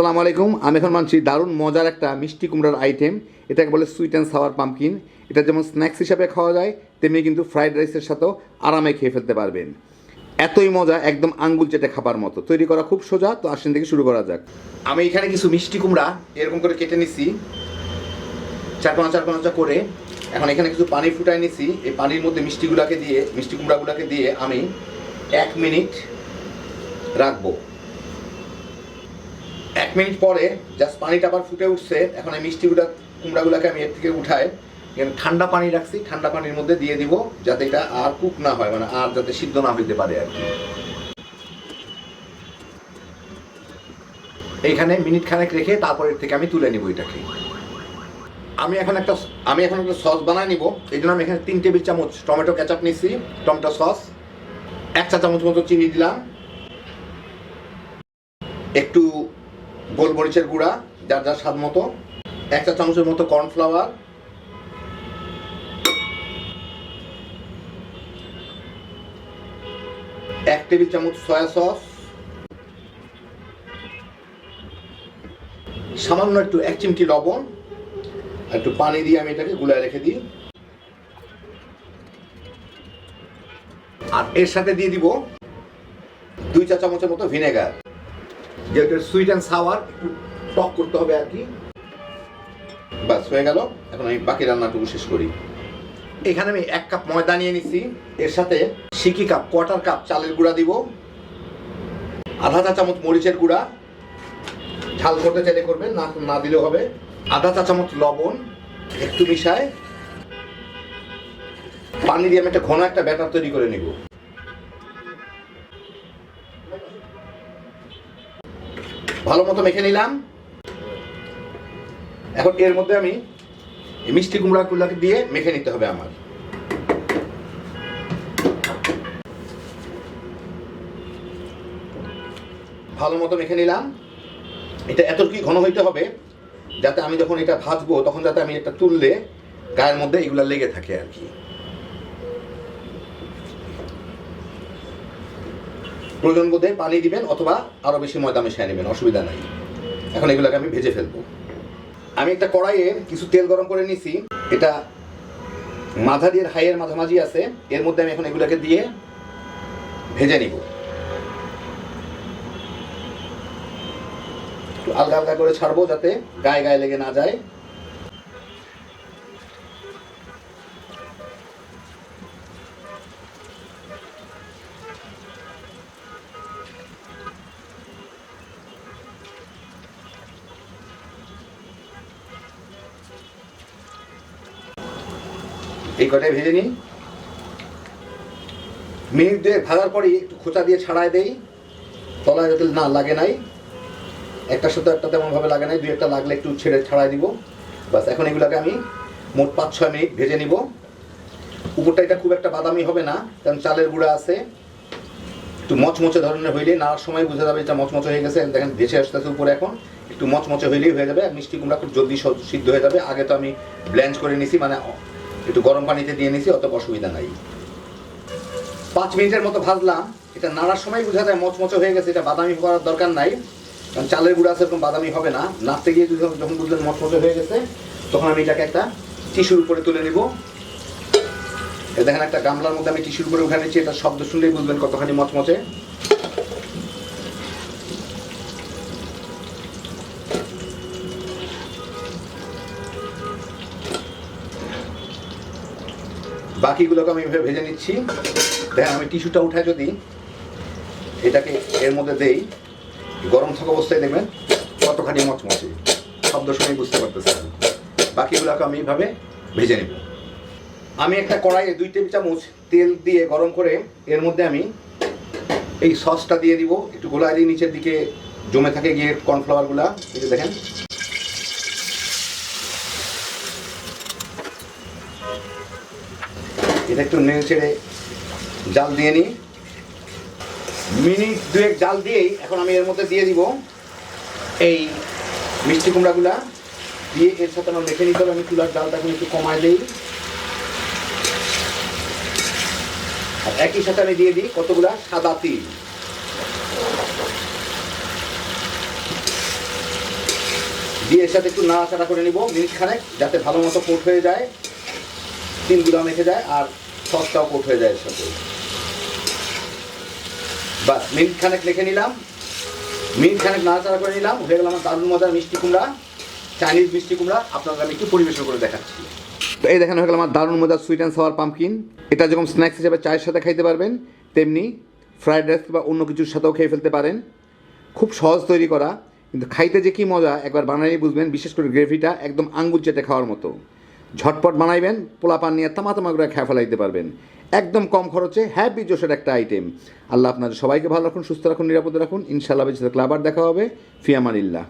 আসসালামু আলাইকুম। আমি এখন মানছি দারুণ মজার একটা মিষ্টি কুমড়ার আইটেম এটাকে বলে সুইট অ্যান্ড সাওয়ার পাম্পকিন এটা যেমন স্ন্যাক্স হিসাবে খাওয়া যায়, তেমনি কিন্তু ফ্রাইড রাইসের সাথেও আরামে খেয়ে ফেলতে পারবেন। এতই মজা, একদম আঙ্গুল চেটে খাবার মতো। তৈরি করা খুব সোজা, তো আসেন থেকে শুরু করা যাক। আমি এখানে কিছু মিষ্টি কুমড়া, এরকম করে কেটে নিছি। চারকোনা চারকোনা করে এখন এখানে কিছু পানি ফুটাই নিছি। এই পানির মধ্যে মিষ্টিগুলাকে দিয়ে, মিষ্টি কুমড়াগুলাকে দিয়ে আমি এক মিনিট রাখব। এক মিনিট পরে জাস্ট পানিটা আবার ফুটে উঠছে, এখন এই মিষ্টিগুলা কুমড়াগুলোকে আমি এর থেকে উঠাই। ঠান্ডা পানি রাখছি, ঠান্ডা পানির মধ্যে দিয়ে দিব যাতে এটা আর কুক না হয় মানে আর যাতে সিদ্ধ না হইতে পারে আর কি। এইখানে মিনিট খানেক রেখে তারপর এর থেকে আমি তুলে নিব এটাকে। আমি এখন একটা আমি এখন একটা সস বানাই নিব। এই জন্য আমি এখানে তিন টেবিল চামচ টমেটো কেচাপ নিচ্ছি টমেটো সস, এক চা চামচ মতো চিনি দিলাম। একটু গোলমরিচের গুঁড়া, যার যার স্বাদ মতো, এক চা চামচের মতো কর্নফ্লাওয়ার। এক টেবিল চামচ সয়া সস। সামান্য একটু এক চিমটি লবণ একটু পানি দিয়ে আমি এটাকে গুলায় রেখে দিই। আর এর সাথে দিয়ে দিব দুই চা চামচের মতো ভিনেগার। যেহেতু সুইট অ্যান্ড সাওয়ার একটু টক করতে হবে আর কি। বাস হয়ে গেল। এখন আমি বাকি রান্নাটুকু শেষ করি। এখানে আমি এক কাপ ময়দা নিয়ে নিছি। এর সাথে সিকি কাপ কোয়ার্টার কাপ, চালের গুঁড়া দিব। আধা চা চামচ মরিচের গুঁড়া। ঝাল করতে চাইলে করবেন, না না দিলেও হবে। আধা চা চামচ লবণ একটু মিশায়। পানি দিয়ে আমি একটা ঘন একটা ব্যাটার তৈরি করে নিব। ভালো মতো মেখে নিলাম। এখন এর মধ্যে আমি মিষ্টি কুমড়া কুমড়াকে দিয়ে মেখে নিতে হবে আমার। ভালো মতো মেখে নিলাম। এটা এতটুকু ঘন হইতে হবে? যাতে আমি যখন এটা ভাজবো, তখন যাতে আমি এটা তুললে গায়ের মধ্যে এগুলা লেগে থাকে আর কি। প্রয়োজন বোধে পানি দিবেন অথবা আরও বেশি ময়দা মিশিয়ে নেবেন, অসুবিধা নাই। এখন এগুলোকে আমি ভেজে ফেলব। আমি একটা কড়াইয়ে কিছু তেল গরম করে নিছি। এটা মাঝারির হাইয়ের মাঝামাঝি আছে। এর মধ্যে আমি এখন এগুলোকে দিয়ে ভেজে নিব। আলগা আলগা করে ছাড়বো যাতে গায়ে গায়ে লেগে না যায়। এই কটাই ভেজে নিই। মিনিট দুয়েক ভাজার পরেই একটু খোঁচা দিয়ে ছাড়াই দেই। তলায় যাতে না লাগে নাই। একটার সাথে একটা তেমনভাবে লাগে নাই, দুই একটা লাগলে একটু ছেড়ে ছাড়াই দিব। বাস এখন এগুলোকে আমি মোট পাঁচ, ছয় মিনিট ভেজে নিব। উপরটা এটা খুব একটা বাদামি হবে না, কারণ চালের গুঁড়া আছে। একটু মচমচে ধরনের হইলে নাড়ার সময় বোঝা যাবে এটা মচমচে হয়ে গেছে। দেখেন, ভেসে আসতেছে উপরে এখন। একটু মচমচে হইলেই হয়ে যাবে। মিষ্টি কুমড়া খুব জলদি সিদ্ধ হয়ে যাবে। আগে তো আমি ব্ল্যাঞ্চ করে নিছি মানে একটু গরম পানিতে দিয়ে নিছি অত অসুবিধা নাই। পাঁচ মিনিটের মতো ভাজলাম। এটা নাড়ার সময় বোঝা যায় মচমচে হয়ে গেছে, এটা বাদামি করার দরকার নাই। কারণ চালের গুঁড়া আছে, এরকম বাদামি হবে না। নাড়তে গিয়ে যখন বুঝলেন মচমচে হয়ে গেছে, তখন আমি এটাকে একটা টিস্যুর উপরে তুলে নিব। দেখেন, একটা গামলার মধ্যে আমি টিস্যুর উপরে উঠে নিচ্ছি এটা শব্দ শুনলেই বুঝবেন কতখানি মচমচে। বাকিগুলোকে আমি এভাবে ভেজে নিচ্ছি। দেখেন, আমি টিস্যুটা উঠায় যদি এটাকে এর মধ্যে দেই, গরম থাকা অবস্থায় দেখবেন কতখানি মচমচে। শব্দ শুনেই বুঝতে পারতেছেন। বাকিগুলোকে আমি এইভাবে ভেজে নেব। আমি একটা কড়াইয়ে দুই টেবিল চামচ তেল দিয়ে গরম করে এর মধ্যে আমি এই সসটা দিয়ে দিব। একটু গোলায় দিয়ে নিচের দিকে জমে থাকে গিয়ে কর্নফ্লাওয়ারগুলা। এই দেখেন এটা একটু নেড়ে ছেড়ে জাল দিয়ে নিই। মিনিট দুয়েক জাল দিয়েই এখন আমি এর মধ্যে দিয়ে দিব এই মিষ্টি কুমড়াগুলা। দিয়ে এর সাথে আমার মেখে নিতে হবে, আমি চুলার জালটা এখন একটু কমায় দিই। আর একই সাথে আমি দিয়ে দিই কতগুলা? সাদা তিল। দিয়ে এর সাথে একটু নাড়াচাড়া করে নিব মিনিট খানেক যাতে ভালো মতো কোট হয়ে যায়। তিনগুলো মেখে যায় আর সসটাও কোট হয়ে যায় এর সাথে বাস, মিনিট খানেক মেখে নিলাম। মিনিট খানেক নাড়াচাড়া করে নিলাম। হয়ে গেল আমার দারুণ মজার মিষ্টি কুমড়া, চাইনিজ মিষ্টি কুমড়া। আপনাদের আমি একটু পরিবেশন করে দেখাচ্ছি। তো এই দেখেন, হয়ে গেল আমার দারুণ মজার সুইট অ্যান্ড সাওয়ার পাম্পকিন এটা যেমন স্ন্যাক্স হিসেবে চায়ের সাথে খাইতে পারবেন, তেমনি ফ্রাইড রাইস বা অন্য কিছুর সাথেও খেয়ে ফেলতে পারেন। খুব সহজ তৈরি করা, কিন্তু খাইতে যে কি মজা, একবার বানাই বুঝবেন, বিশেষ করে গ্রেভিটা একদম আঙ্গুর চেটে খাওয়ার মতো। ঝটপট বানাইবেন, পোলাপান নিয়ে তামা তামা করে খেয়ে ফেলাইতে পারবেন। একদম কম খরচে হ্যাপি জোশের একটা আইটেম আল্লাহ আপনাদের সবাইকে ভালো রাখুন, সুস্থ রাখুন, নিরাপদে রাখুন। ইনশাআল্লাহ বেঁচে ক্লাবার দেখা হবে। ফিয়ামানিল্লাহ।